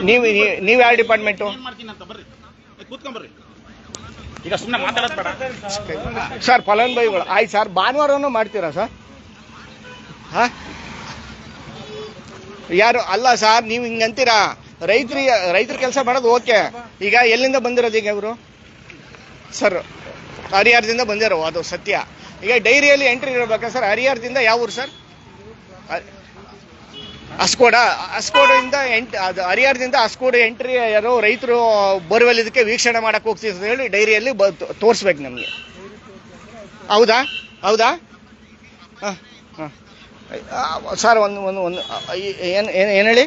ನೀವು ನೀವು ಯಾವ ಡಿಪಾರ್ಟ್ಮೆಂಟು ಏನ್ ಮಾಡ್ತೀನಿ ಅಂತ ಬರ್ರಿ ಏ, ಕೂತ್ಕೊಂಬರ್ರಿ ಈಗ ಸುಮ್ಮನೆ ಮಾತಾಡೋದ್ ಸರ್, ಫಲಾನುಭವಿಗಳು. ಆಯ್ತು ಸರ್, ಭಾನುವಾರನೂ ಮಾಡ್ತೀರಾ ಸರ್? ಹಾ? ಯಾರು? ಅಲ್ಲ ಸರ್, ನೀವು ಹಿಂಗಂತೀರಾ ರೈತರಿಗೆ ರೈತರ ಕೆಲಸ ಮಾಡೋದು ಓಕೆ. ಈಗ ಎಲ್ಲಿಂದ ಬಂದಿರೋದು ಈಗ ಅವರು ಸರ್, ಹರಿಹರದಿಂದ ಬಂದಿರೋ ಅದು ಸತ್ಯ. ಈಗ ಡೈರಿಯಲ್ಲಿ ಎಂಟ್ರಿ ಇರಬೇಕಾ ಸರ್? ಹರಿಹರದಿಂದ ಯಾವ ಊರು ಸರ್? ಅಸ್ಕೋಡ ಅಸ್ಕೋಡಿಂದ ಎಂಟ್, ಅದು ಹರಿಹರದಿಂದ ಅಸ್ಕೋಡ್ ಎಂಟ್ರಿ ಯಾರೋ ರೈತರು ಬೋರ್ವೆಲ್ ಇದಕ್ಕೆ ವೀಕ್ಷಣೆ ಮಾಡಕ್ಕೆ ಹೋಗ್ತಿದ್ರು ಅಂತ ಹೇಳಿ ಡೈರಿಯಲ್ಲಿ ಬ ತೋರಿಸ್ಬೇಕು ನಮಗೆ. ಹೌದಾ? ಹೌದಾ? ಹಾಂ ಹಾಂ. ಸರ್ ಒಂದು ಒಂದು ಒಂದು ಏನು ಏನು ಏನು ಹೇಳಿ?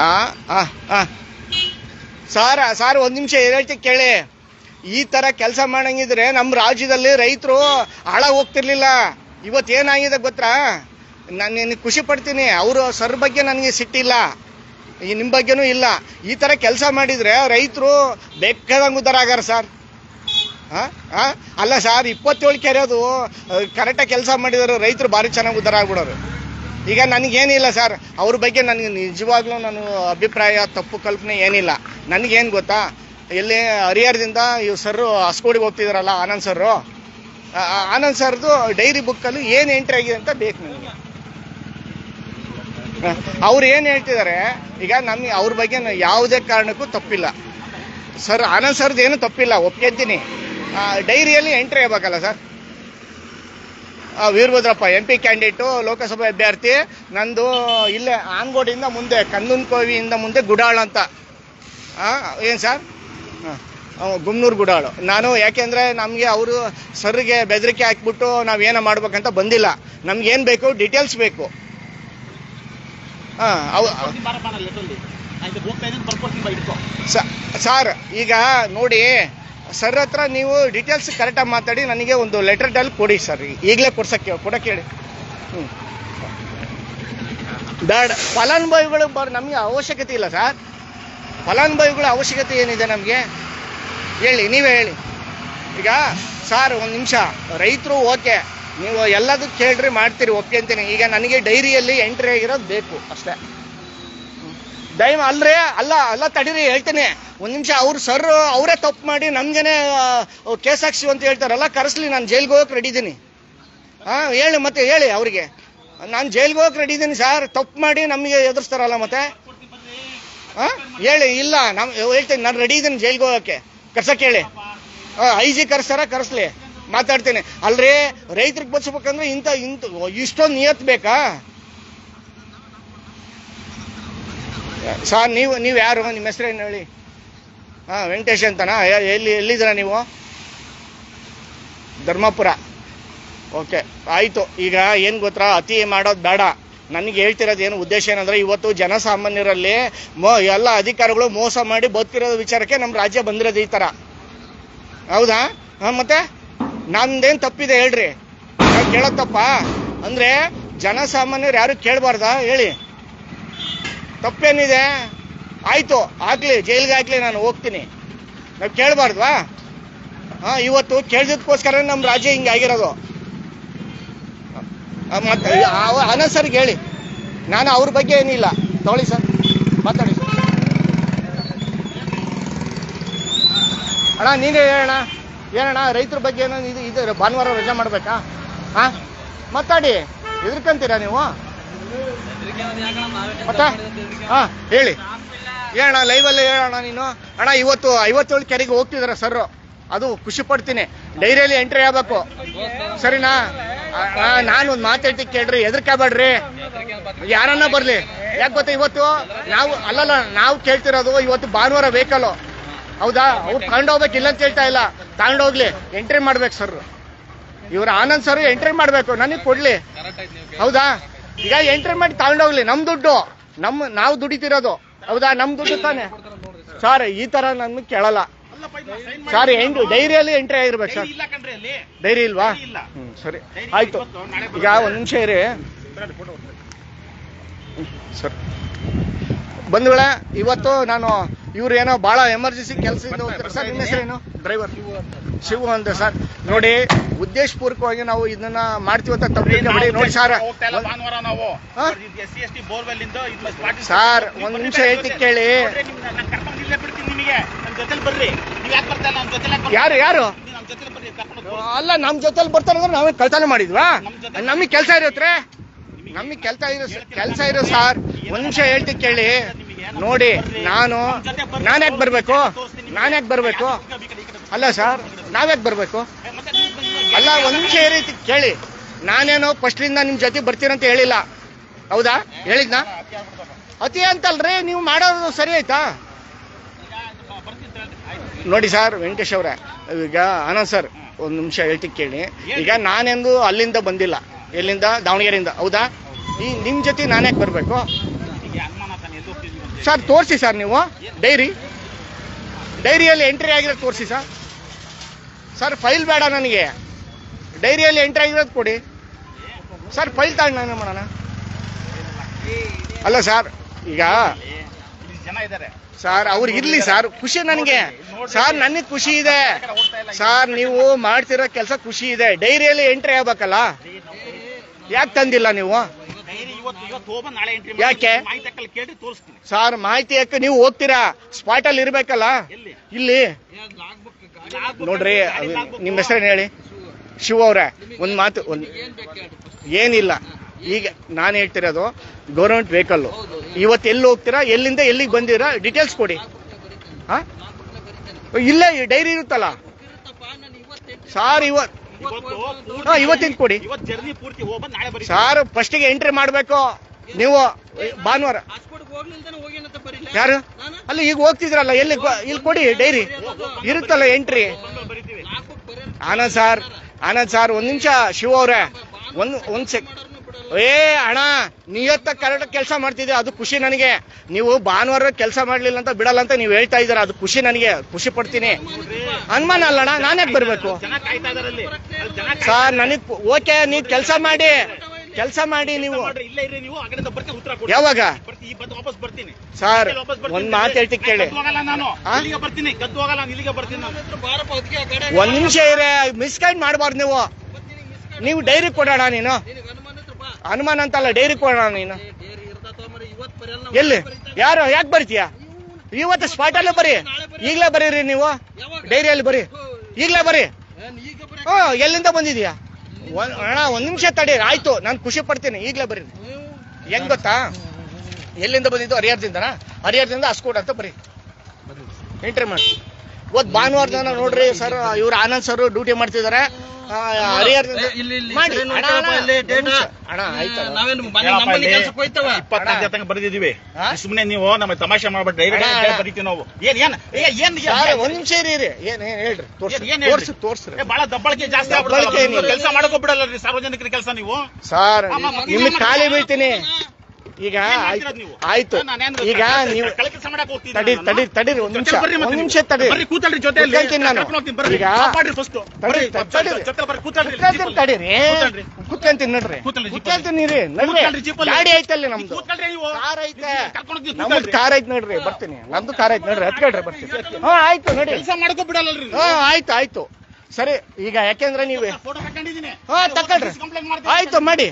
ಹಾಂ ಹಾಂ ಹಾಂ ಸಾರ್ ಸಾರ್ ಒಂದು ನಿಮಿಷ ಹೇಳ್ತೀನಿ ಕೇಳಿ. ಈ ಥರ ಕೆಲಸ ಮಾಡಂಗಿದ್ರೆ ನಮ್ಮ ರಾಜ್ಯದಲ್ಲಿ ರೈತರು ಹಾಳಾಗಿ ಹೋಗ್ತಿರ್ಲಿಲ್ಲ. ಇವತ್ತು ಏನಾಗಿದೆ ಗೊತ್ತಾ? ನಾನು ನಿನಗೆ ಖುಷಿ ಪಡ್ತೀನಿ. ಅವರು ಸರ್ ಬಗ್ಗೆ ನನಗೆ ಸಿಟ್ಟಿಲ್ಲ. ಈ ನಿಮ್ಮ ಬಗ್ಗೆನೂ ಇಲ್ಲ. ಈ ಥರ ಕೆಲಸ ಮಾಡಿದರೆ ರೈತರು ಬೇಕಾದಂಗೆ ಉದ್ದಾರ ಆಗಾರ ಸರ್. ಹಾಂ? ಹಾಂ? ಅಲ್ಲ ಸರ್, ಇಪ್ಪತ್ತೇಳು ಕೆರೆಯೋದು ಕರೆಕ್ಟಾಗಿ ಕೆಲಸ ಮಾಡಿದರೆ ರೈತರು ಭಾರಿ ಚೆನ್ನಾಗಿ ಉದ್ದಾರ ಆಗ್ಬಿಡೋರು. ಈಗ ನನಗೇನಿಲ್ಲ ಸರ್. ಅವ್ರ ಬಗ್ಗೆ ನನಗೆ ನಿಜವಾಗ್ಲೂ ನಾನು ಅಭಿಪ್ರಾಯ, ತಪ್ಪು ಕಲ್ಪನೆ ಏನಿಲ್ಲ. ನನಗೇನು ಗೊತ್ತಾ? ಇಲ್ಲಿ ಹರಿಹರದಿಂದ ಇವ್ ಸರ್ ಹಸ್ಕೋಡಿಗೆ ಹೋಗ್ತಿದಾರಲ್ಲ ಆನಂದ್ ಸರ್ರು. ಆನಂದ್ ಸರ್ದು ಡೈರಿ ಬುಕ್ಕಲ್ಲಿ ಏನು ಎಂಟ್ರಿ ಆಗಿದೆ ಅಂತ ಬೇಕು ನನಗೆ ಅವ್ರು ಏನು ಹೇಳ್ತಿದ್ದಾರೆ, ಈಗ ನಮಗೆ ಅವ್ರ ಬಗ್ಗೆ ಯಾವುದೇ ಕಾರಣಕ್ಕೂ ತಪ್ಪಿಲ್ಲ. ಸರ್, ಆನಂದ್ ಸರ್ದು ಏನು ತಪ್ಪಿಲ್ಲ ಒಪ್ಕೊಂತೀನಿ ಡೈರಿಯಲ್ಲಿ ಎಂಟ್ರಿ ಆಗ್ಬೇಕಲ್ಲ sir. Veerabhadrappa M P candidate ಲೋಕಸಭೆ ಅಭ್ಯರ್ಥಿ, ನಂದು ಇಲ್ಲೇ ಆನ್ಗೋಡಿಂದ ಮುಂದೆ ಕನ್ನೂನ್ಕೋವಿಯಿಂದ ಮುಂದೆ ಗುಡಾಳ್ ಅಂತ. ಏನು ಸರ್? ಹಾಂ. ಗುಮ್ನೂರು ಗುಡಾಳು. ನಾನು ಯಾಕೆಂದರೆ ನಮಗೆ ಅವರು ಸರ್ಗೆ ಬೆದರಿಕೆ ಹಾಕ್ಬಿಟ್ಟು ನಾವೇನೋ ಮಾಡ್ಬೇಕಂತ ಬಂದಿಲ್ಲ. ನಮ್ಗೇನು ಬೇಕು? ಡೀಟೇಲ್ಸ್ ಬೇಕು. ಹಾಂ ಸರ್, ಈಗ ನೋಡಿ, ಸರ್ ಹತ್ರ ನೀವು ಡೀಟೇಲ್ಸ್ ಕರೆಕ್ಟಾಗಿ ಮಾತಾಡಿ, ನನಗೆ ಒಂದು ಲೆಟರ್ ಡಲ್ ಕೊಡಿ ಸರ್. ಈಗಲೇ ಕೊಡ್ಸಕ್ಕೆ ಕೂಡ ಹೇಳಿ. ಹ್ಞೂ ಬೇಡ. ಫಲಾನುಭವಿಗಳು ಬರ್ ನಮಗೆ ಅವಶ್ಯಕತೆ ಇಲ್ಲ ಸರ್. ಫಲಾನುಭವಿಗಳ ಅವಶ್ಯಕತೆ ಏನಿದೆ ನಮಗೆ? ಹೇಳಿ, ನೀವೇ ಹೇಳಿ. ಈಗ ಸಾರ್ ಒಂದು ನಿಮಿಷ, ರೈತರು ಓಕೆ, ನೀವು ಎಲ್ಲದಕ್ಕೆ ಕೇಳ್ರಿ ಮಾಡ್ತೀರಿ ಒಪ್ಕೊಂತೀನಿ ಈಗ ನನಗೆ ಡೈರಿಯಲ್ಲಿ ಎಂಟ್ರಿ ಆಗಿರೋದು ಬೇಕು ಅಷ್ಟೇ. ದಯಮ ಅಲ್ರಿ, ಅಲ್ಲ ಅಲ್ಲ ತಡೀರಿ, ಹೇಳ್ತೀನಿ. ಒಂದು ನಿಮಿಷ, ಅವ್ರು ಸರ್ ಅವರೇ ತಪ್ಪು ಮಾಡಿ ನಮ್ಗೆನೆ ಕೇಸ್ ಹಾಕ್ಸಿ ಅಂತ ಹೇಳ್ತಾರಲ್ಲ ಕರೆಸ್ಲಿ, ನಾನು ಜೈಲ್ಗೆ ಹೋಗಕ್ಕೆ ರೆಡಿ ಇದ್ದೀನಿ ಹಾಂ, ಹೇಳಿ ಮತ್ತೆ, ಹೇಳಿ ಅವರಿಗೆ. ನಾನು ಜೈಲ್ಗೆ ಹೋಗಕ್ಕೆ ರೆಡಿ ಇದ್ದೀನಿ ಸರ್, ತಪ್ಪು ಮಾಡಿ ನಮಗೆ ಎದುರಿಸ್ತಾರಲ್ಲ ಮತ್ತೆ. ಹಾಂ, ಹೇಳಿ, ಇಲ್ಲ ನಮ್ಮ ಹೇಳ್ತೀನಿ, ನಾನು ರೆಡಿ ಇದ್ದೀನಿ ಜೈಲ್ಗೆ ಹೋಗಕ್ಕೆ. ಕರ್ಸಕ್ಕೆ ಹೇಳಿ. ಐ ಜಿ ಕರ್ಸ್ತಾರ, ಕರ್ಸ್ಲಿ. ಮಾತಾಡ್ತೀನಿ. ಅಲ್ರಿ, ರೈತರಿಗೆ ಬಚ್ಬೇಕಂದ್ರೆ ಇಂಥ ಇಂಥ, ಇಷ್ಟೊಂದು ನಿಯತ್ ಬೇಕಾ? ಸರ್, ನೀವು ನೀವು ಯಾರು? ನಿಮ್ಮ ಏನು ಹೇಳಿ? ಹಾಂ, ವೆಂಕಟೇಶ್ ಅಂತನಾ? ಎಲ್ಲಿ, ಎಲ್ಲಿದ್ದೀರಾ ನೀವು? ಧರ್ಮಪುರ. ಓಕೆ, ಆಯಿತು. ಈಗ ಏನು ಗೊತ್ತಾ? ಅತಿ ಮಾಡೋದು ಬೇಡ. ನನಗೆ ಹೇಳ್ತಿರೋದು ಏನು ಉದ್ದೇಶ ಏನಂದ್ರೆ ಇವತ್ತು ಜನಸಾಮಾನ್ಯರಲ್ಲಿ ಮೋ ಎಲ್ಲ ಅಧಿಕಾರಿಗಳು ಮೋಸ ಮಾಡಿ ಬದುಕಿರೋ ವಿಚಾರಕ್ಕೆ ನಮ್ಮ ರಾಜ್ಯ ಬಂದಿರೋದು ಈ ಥರ ಹೌದಾ? ಹಾಂ, ಮತ್ತೆ? ನಂದೇನು ತಪ್ಪಿದೆ ಹೇಳ್ರಿ. ನಾವು ಕೇಳೋತ್ತಪ್ಪ ಅಂದರೆ ಜನಸಾಮಾನ್ಯರು ಯಾರು ಕೇಳಬಾರ್ದಾ? ಹೇಳಿ. ತಪ್ಪೇನಿದೆ? ಆಯ್ತು, ಆಗಲಿ, ಜೈಲಿಗೆ ಹಾಕ್ಲಿ ನಾನು ಹೋಗ್ತೀನಿ. ನಾವು ಕೇಳಬಾರ್ದ್ವಾ? ಹಾಂ, ಇವತ್ತು ಕೇಳಿದಕ್ಕೋಸ್ಕರ ನಮ್ಮ ರಾಜ್ಯ ಹಿಂಗೆ ಆಗಿರೋದು. ಮತ್ತೆ ಅನಂತ್ ಸರ್ಗೆ ಹೇಳಿ. ನಾನು ಅವ್ರ ಬಗ್ಗೆ ಏನಿಲ್ಲ. ತಗೊಳ್ಳಿ ಸರ್. ಮಾತಾಡಿ ಅಣ್ಣ ನೀನೇ ಹೇಳಣ್ಣ. ಏನಣ್ಣ, ರೈತರ ಬಗ್ಗೆ ಏನೋ ಇದು ಇದು ಭಾನುವಾರ ರಜಾ ಮಾಡ್ಬೇಕಾ? ಹಾ ಮಾತಾಡಿ. ಎದ್ರಕಂತೀರಾ ನೀವು? ಮತ್ತೆ? ಹಾ ಹೇಳಿ. ಹೇಳಣ್ಣ ಲೈವಲ್ಲೇ ಹೇಳೋಣ ನೀನು. ಅಣ್ಣ, ಇವತ್ತು ಐವತ್ತೇಳು ಕೆರೆಗೆ ಹೋಗ್ತಿದಾರ ಸರ್. ಅದು ಖುಷಿ ಪಡ್ತೀನಿ. ಡೈರಿಯಲ್ಲಿ ಎಂಟ್ರಿ ಆಗ್ಬೇಕು. ಸರಿನಾ? ನಾನು ಒಂದು ಮಾತಾಡ್ತಿ ಕೇಳ್ರಿ ಎದ್ರಕಾಬೇಡ್ರಿ ಯಾರನ್ನ ಬರ್ಲಿ? ಯಾಕೆ ಗೊತ್ತಾ ಇವತ್ತು? ನಾವು ಅಲ್ಲಲ್ಲ, ನಾವು ಕೇಳ್ತಿರೋದು ಇವತ್ತು ಭಾನುವಾರ ವೆಹಿಕಲ್ ಹೌದಾ? ಅವ್ರು ತಗೊಂಡೋಗ್ಬೇಕು ಇಲ್ಲ ಅಂತ ಹೇಳ್ತಾ ಇಲ್ಲ. ತಗೊಂಡೋಗ್ಲಿ, ಎಂಟ್ರಿ ಮಾಡ್ಬೇಕು ಸರ್ ಇವ್ರ ಆನಂದ್ ಸರ್ ಎಂಟ್ರಿ ಮಾಡ್ಬೇಕು, ನನಗೆ ಕೊಡ್ಲಿ. ಹೌದಾ? ಈಗ ಎಂಟ್ರಿ ಮಾಡಿ ತಗೊಂಡೋಗ್ಲಿ, ನಮ್ ದುಡ್ಡು. ನಮ್, ನಾವು ದುಡಿತಿರೋದು. ಹೌದಾ? ನಮ್ ದುಡ್ಡು ತಾನೆ. ಸರ್ ಈ ತರ ನನ್ಗೆ ಕೇಳಲ್ಲ. ಸರ್ ಎಂಟು ಡೈರಿಯಲ್ಲಿ ಎಂಟ್ರಿ ಆಗಿರ್ಬೇಕು ಸರ್. ಡೈರಿ ಇಲ್ಲ ಕಣ್ರಿ ಅಲ್ಲಿ. ಡೈರಿ ಇಲ್ವಾ. ಹ್ಮ್ ಸರಿ. ಆಯ್ತು. ಈಗ ಒಂದ್ ನಿಮಿಷ ಇರಿ. ಸರ್. ಬಂದ್ಬಿಡ ಇವತ್ತು ನಾನು ಇವ್ರು ಏನೋ ಬಹಳ ಎಮರ್ಜೆನ್ಸಿ ಕೆಲಸ ಸರ್ ನಿಮ್ಮ ಹೆಸರೇನು ಡ್ರೈವರ್ ಶಿವು ಅಂತ. ಸರ್. ನೋಡಿ ಉದ್ದೇಶಪೂರ್ವಕವಾಗಿ ನಾವು ಇದನ್ನ ಮಾಡ್ತೀವಿ ಅಂತ ತಪ್ಪು ಮಾಡಿ ನೋಡಿ ಸರ್ ಸಾರ್, ಒಂದ್ ನಿಮಿಷ ಹೇಳ್ತಿ ಕೇಳಿ. ಜೊತೆಲಿ ಬರ್ರಿ. ನೀವ್ ಯಾಕೆ ಬರ್ತಾ ಇಲ್ಲ? ಜೊತೆಲಿ ಯಾಕ್ ಯಾರು ಯಾರು? ಜೊತೆಲಿ ಬರ್ರಿ ಕರ್ಕೊಂಡು. ಅಲ್ಲ ನಮ್ ಜೊತೆಲಿ ಬರ್ತಾರೆ ಅಂದ್ರೆ ನಾವೇ ಕಳ್ತನ ಮಾಡಿದ್ವಾ? ನಮಗೆ ಕೆಲಸ ಇರುತ್ತೆ ನಮಗೆ ಕೆಲಸ ಇರೋ ಕೆಲಸ ಇರೋ ಸಾರ್ ಒಂದ್ ನಿಮಿಷ ಹೇಳ್ತಿ ಕೇಳಿ. ನೋಡಿ ನಾನು ನಾನು ಯಾಕೆ ಬರ್ಬೇಕು? ನಾನು ಯಾಕೆ ಬರ್ಬೇಕು? ಅಲ್ಲ ಸರ್ ನಾವ್ಯಾಕೆ ಬರ್ಬೇಕು? ಮತ್ತೆ ನೀವು ಬಂದು ಅಲ್ಲ ಒಂದ್ ನಿಮಿಷ ಈ ರೀತಿ ಕೇಳಿ. ನಾನೇನೋ ಫಸ್ಟ್ಲಿಂದ ನಿಮ್ ಜೊತೆ ಬರ್ತೀರಂತ ಹೇಳಿಲ್ಲ. ಹೌದಾ? ಹೇಳಿದ್ನಾ? ಅತಿ ಅಂತಲ್ರಿ ನೀವು ಮಾಡೋದು ಸರಿ ಆಯ್ತಾ? ನೋಡಿ ಸರ್ ವೆಂಕಟೇಶ್ ಅವರೇ ಈಗ ಆನಂದ್ ಸರ್ ಒಂದು ನಿಮಿಷ ಹೇಳ್ತೀನಿ ಕೇಳಿ. ಈಗ ನಾನೆಂದು ಅಲ್ಲಿಂದ ಬಂದಿಲ್ಲ. ಎಲ್ಲಿಂದ? ದಾವಣಗೆರೆಯಿಂದ ಹೌದಾ? ಈ ನಿಮ್ಮ ಜೊತೆ ನಾನೇ ಬರಬೇಕು? ಸರ್ ತೋರಿಸಿ ಸರ್ ನೀವು. ಡೈರಿ. ಡೈರಿಯಲ್ಲಿ ಎಂಟ್ರಿ ಆಗಿರೋದು ತೋರಿಸಿ ಸರ್. ಸರ್ ಫೈಲ್ ಬೇಡ ನನಗೆ. ಡೈರಿಯಲ್ಲಿ ಎಂಟ್ರಿ ಆಗಿರೋದು ಕೊಡಿ. ಸರ್ ಫೈಲ್ ತಗೊಂಡು ನಾನು ಮಾಡೋಣ. ಅಲ್ಲ ಸರ್ ಈಗ ಜನ ಇದ್ದಾರೆ. ಸರ್ ಅವ್ರು ಇರಲಿ ಸರ್ ಖುಷಿ ನನಗೆ. ಸರ್ ನನಗೆ ಖುಷಿ ಇದೆ. ಸರ್ ನೀವು ಮಾಡ್ತಿರೋ ಕೆಲಸ ಖುಷಿ ಇದೆ. ಡೈರಿಯಲ್ಲಿ ಎಂಟ್ರಿ ಆಗ್ಬೇಕಲ್ಲ? ಯಾಕೆ ತಂದಿಲ್ಲ ನೀವು? ಯಾಕೆ? ಸರ್ ಮಾಹಿತಿ ಯಾಕೆ ನೀವು ಹೋಗ್ತೀರಾ ಸ್ಪಾಟ್ ಅಲ್ಲಿ ಇರ್ಬೇಕಲ್ಲ? ಇಲ್ಲಿ. ನೋಡ್ರಿ. ನಿಮ್ಮ ಹೆಸರೇನು ಹೇಳಿ? ಶಿವ ಅವ್ರೆ. ಒಂದು ಮಾತು ಒಂದು ಏನಿಲ್ಲ. ಈಗ ನಾನು ಹೇಳ್ತಿರೋದು ಗೌರ್ಮೆಂಟ್ ವೆಹಿಕಲ್ ಇವತ್ತು ಎಲ್ಲಿ ಹೋಗ್ತೀರಾ? ಎಲ್ಲಿಂದ ಎಲ್ಲಿಗೆ ಬಂದಿರಾ ಡೀಟೇಲ್ಸ್ ಕೊಡಿ. ಹಾ? ಇಲ್ಲೇ ಡೈರಿ ಇರುತ್ತಲ್ಲ? ಸಾರ್ ಇವತ್ತು ಇವತ್ತು ಹಾ, ಇವತ್ತಿನ ಕೊಡಿ. ಸಾರ್ ಫಸ್ಟಿಗೆ ಎಂಟ್ರಿ ಮಾಡಬೇಕು. ನೀವು ಭಾನುವಾರ. ಯಾರು? ಅಲ್ಲಿ ಈಗ ಹೋಗ್ತಿದ್ರಲ್ಲ, ಎಲ್ಲಿ ಇಲ್ಲಿ ಕೊಡಿ ಡೈರಿ. ಇರುತ್ತಲ್ಲ entry Anand sir Anand sir, ಒಂದ್ ನಿಮಿಷ ಶಿವ ಅವ್ರೆ. ಒಂದ್ ಒಂದ್ ಸೆಕ್ ಏ, ಅಣ್ಣ ನಿಯತ್ತ ಕರೆಕ್ಟ್ ಕೆಲಸ ಮಾಡ್ತಿದ್ದೆ, ಅದು ಖುಷಿ ನನಗೆ. ನೀವು ಭಾನುವಾರ ಕೆಲಸ ಮಾಡ್ಲಿಲ್ಲ ಅಂತ ಬಿಡಲ್ಲ ಅಂತ ನೀವು ಹೇಳ್ತಾ ಇದ್ದೀರಾ, ಅದು ಖುಷಿ ನನಗೆ, ಖುಷಿ ಪಡ್ತೀನಿ. ಅನುಮಾನ ನಾನ್ಯಾಕೆ ಬರಬೇಕು ಅಲ್ಲಿ ಅಲ್ಲಿ ಜನ ಕಾಯ್ತಾ ಸರ್, ನನಗ್ ಓಕೆ ನೀವು ಕೆಲಸ ಮಾಡಿ ಕೆಲಸ ಮಾಡಿ ನೀವು. ಯಾವಾಗ? ಸರ್, ಒಂದ್ ಮಾತು ಹೇಳ್ತಿ ಕೇಳಿ. ಒಂದ್ ನಿಮಿಷ ಇರೇ, ಮಿಸ್ಗೈಡ್ ಮಾಡಬಾರ್ದು ನೀವು. ನೀವು ಡೈರಿ ಕೊಡೋಣ ನೀನು. ಅನುಮಾನ ಅಂತಲ್ಲ ಡೈರಿ ಕೊಡೋಣ ನೀನು ಎಲ್ಲಿ ಯಾರು ಯಾಕೆ ಬರ್ತೀಯಾ? ಇವತ್ತು ಸ್ಪಾಟಲ್ಲೇ ಬರೀ. ಈಗಲೇ ಬರೀರಿ ನೀವು? ಡೈರಿಯಲ್ಲಿ ಬರೀ. ಈಗಲೇ ಬರೀ. ಹ್ಞೂ ಎಲ್ಲಿಂದ ಬಂದಿದ್ಯಾ ಒಂದ್ ಅಣ್ಣ ಒಂದ್ ನಿಮಿಷ ತಡಿ ಆಯ್ತು ನಾನು ಖುಷಿ ಪಡ್ತೀನಿ ಈಗಲೇ ಬರೀ ಹೆಂಗ್ ಗೊತ್ತಾ? ಎಲ್ಲಿಂದ ಬಂದಿದ್ದು? ಹರಿಹರದಿಂದನಾ? ಹರಿಹರದಿಂದ ಅಸ್ಕೋಟ್ ಅಂತ ಬರೀ. ಎಂಟ್ರಿ ಮಾಡಿ. ಇವತ್ತು ಭಾನುವಾರ ಜನ ನೋಡ್ರಿ ಸರ್ ಇವ್ರು ಆನಂದ್ ಸರ್ ಡ್ಯೂಟಿ ಮಾಡ್ತಿದ್ದಾರೆ ಸುಮ್ನೆ ಹರಿಹರದಿಂದ ಇಲ್ಲಿ ಇಲ್ಲಿ ಮಾಡಿ. ಸರಿ ಅಣ್ಣ, ನೋಡ್ಕೊಳಪ್ಪ ಇಲ್ಲಿ ಒಂದ್ ಅಣ್ಣ ಆಯ್ತಲ್ಲ ನಾವೇನು ಮನೆ ಹೇಳಪ್ಪ ನಮ್ಮಲ್ಲಿ ಇಲ್ಲಿ. ಕೆಲ್ಸಕ್ಕೆ ತನಕ ಬರೆದಿದ್ದೀವಿ. ಸುಮ್ಮನೆ ನೀವು ನಮ್ಮ ತಮಾಷೆ ಅಣ್ಣ. ಬರೀತೀವಿ ನಾವು. ಏನ್ ಏನ್ ಏ, ಏನ್ ಏನ್- ಸರ್ ಏನ್- ಒಂದ್ ಹೇಳ್ರಿ? ತೋರ್ಸಿ. ತೋರ್ಸ್ರಿ. ಏ, ಬಹಳ ದಬ್ಬಳಿಕೆ ಜಾಸ್ತಿ ಏನಿಲ್ಲ. ಕೆಲಸ ಮಾಡೋಕೋಬಿಡಲ್ಲ ರೀ ಸಾರ್ವಜನಿಕರ ಕೆಲಸ ನೀವು? ಸರ್ ನಿಮ್ಮ ನಿಮಗೆ ಖಾಲಿ? ಬೀಳ್ತೀನಿ. ಈಗ ಆಯ್ತು. ಈಗ ನೀವು ಮಾಡಕ್ ತಡಿ ತಡಿ ತಡಿರಿ ಒಂದ್ ನಿಮಿಷ ಒಂದ್ ನಿಮಿಷ ತಡಿ ಕೂತಲ್ರಿ ಜೊತೆಯಲ್ಲಿ ನಾನು. ಈಗ. ಜೊತೆ ಕುತ್ಕೊಂತೀನಿ ತಡೀರಿ. ಕುತ್ಕೊಂತೀನಿ ನಡ್ರಿ. ಕುತ್ಕೊಂತೀನಿ ನಡ್ರಿ. ಗಾಡಿ ಐತಲ್ಲಿ ನಮ್ದು. ಕಾರ್ ಐತೆ. ನಮ್ದು ಕಾರ್ ಐತೆ ನೋಡ್ರಿ ಬರ್ತೀನಿ. ನಮ್ದು ಕಾರ್ ಐತೆ ನೋಡ್ರಿ ಹತ್ಕೊಳ್ರಿ ಬರ್ತೀನಿ. ಹಾ ಆಯ್ತು ನೋಡಿ. ಕೆಲಸ ಮಾಡ್ಕೋಬಿಡಲ್ಲರಿ ಹಾ ಆಯ್ತು ಆಯ್ತು. ಸರಿ ಈಗ ಯಾಕೆಂದ್ರೆ ನೀವು ಹಾ ತಕೊಳ್ರಿ. ಆಯ್ತು ಮಾಡಿ.